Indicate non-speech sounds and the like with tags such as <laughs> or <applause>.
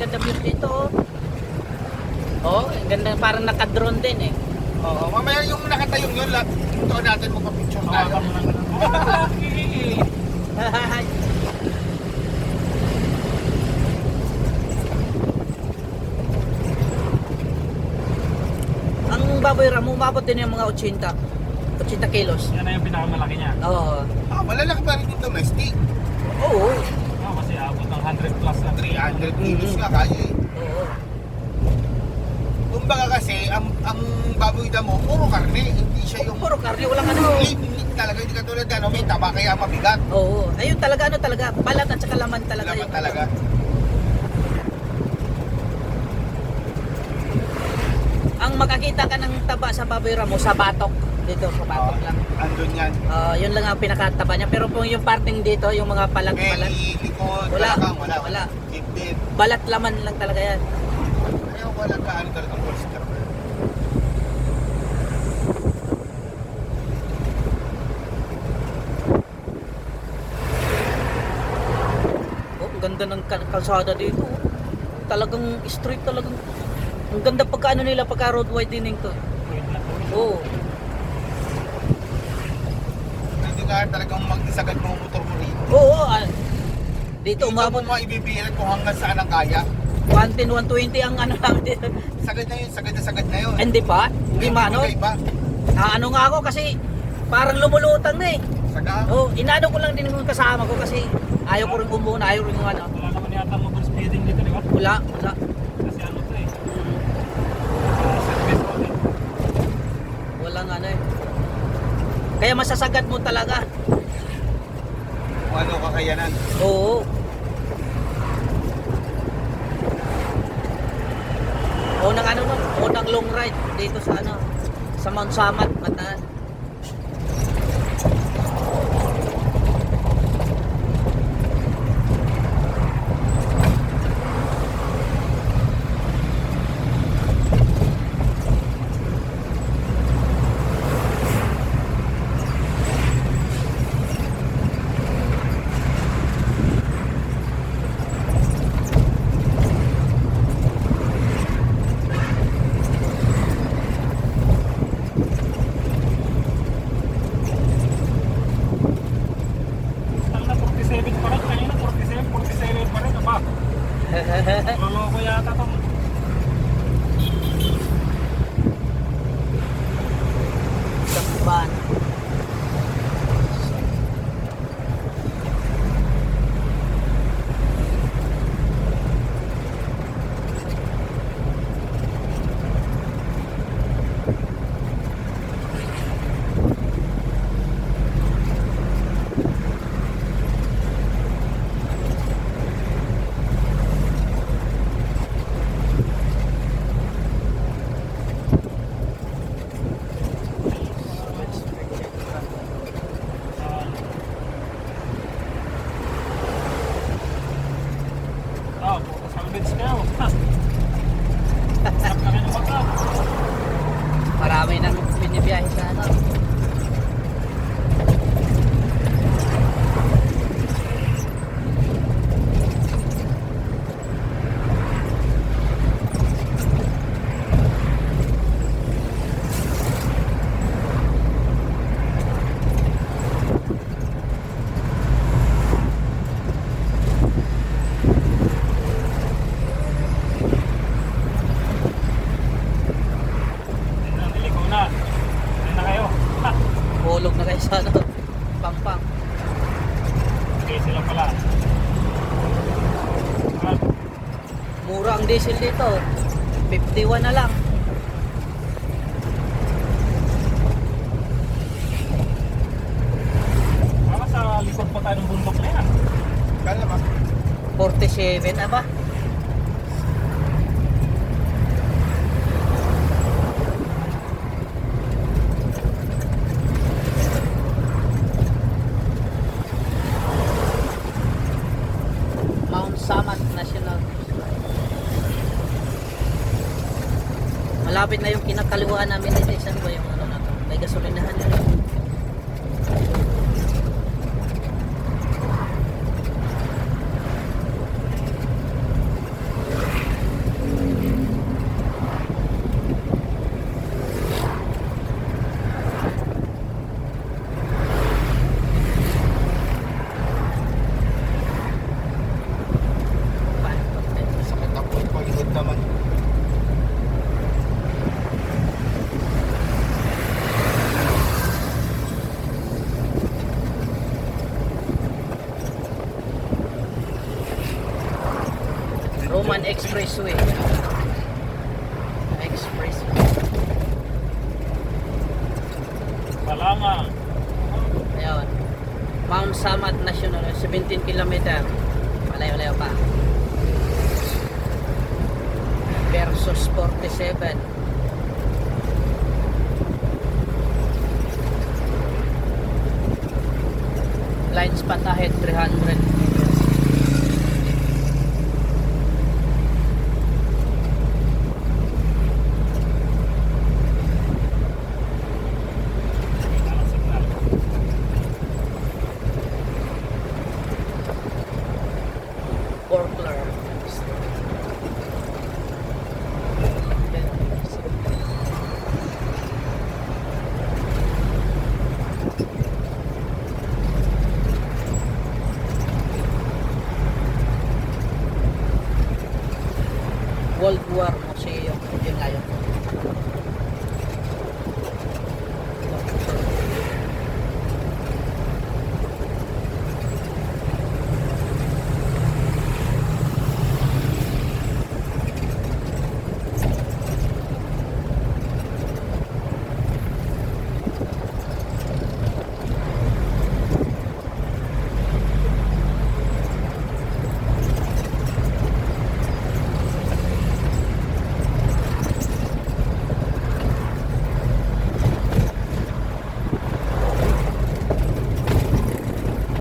ganda view dito. Oh, oh ang ganda parang naka-drone din eh. Oo, mamaya yung nakatayong yun, lahat, ito natin magpa-picture tayo. Okay. <laughs> ang baboy ramo, umabot din yung mga 80. 80 kilos. Yan na yung pinakamalaki niya. Oo. Ah, malalaki pa rin yung domestic. Oo. Oo, kasi abot ng 100 plus na. 300 kilos Mhm. nga kaya eh. Oo. Kumbaga kasi, ang, ang baboy damo, puro karne. Hindi siya yung... Puro karne, walang ano. Hindi, hindi talaga, hindi may taba kaya mabigat. Oo. Ayun talaga ano talaga, balat at saka laman talaga Laman yung talaga. Ang makakita ka ng taba sa baboy ramo sa batok dito sa batok Oo, lang. andun yan. Ah, yun lang ang pinakataba niya pero kung yung parting dito, yung mga palat-palat, Belly, likod, Wala. balakang, wala. Wala. Dibdib. balat laman lang talaga yan. Kaya wala ka ano talagang bolster. Ganda ng kal- kalsada dito. oh. Talagang street talagang ang ganda pagka ano nila pagka road widening to. Oo. Hindi ka talagang mag-isagad ang motor mo rito. Oo, ah, dito Dito umabot mo maibibirit kung hanggang saan ang kaya. 110 120 ang ano namin dito. Sagad na yun, sagad na sagad na yun. Hindi pa? Hindi ma ano? Iba, Ah, ano nga ako kasi parang lumulutang na eh. Saga. Oh, inano ko lang din yung kasama ko kasi ayaw ko rin umuna, ayaw rin yung ano. Wala naman yata motor speeding dito, di ba? Wala, wala. Kasi ano to eh. service road eh. Walang ano eh. Kaya masasagad mo talaga. Kung ano kakayanan. Oo. Unang ano nun, unang long ride dito sa ano, sa Mount Samat, Bataan. Tal na 47 pa rin. Kanina 47, 47 pa rin. Aba, loloko yata tong binibiyahe sa ano. Ayun na, niligaw na. Ayun na kayo. Ha! Hulog na kayo sa ano. Pampang. Okay, sila pala. Ah, Mura ang diesel dito. 51 na lang. Baka sa likod pa tayo ng bundok na yan. Kala ba? 47 aba. Mount Samat National Malapit na yung kinakaliwaan namin dito. Saan ba yung ano na to? May gasolinahan yun. Roman Expressway. Expressway. Balanga. Ayun. Mount Samat National, 17 kilometer. Malayo-layo pa. Versus 47. Line span ahead 300 World War Museum. Yun nga yun.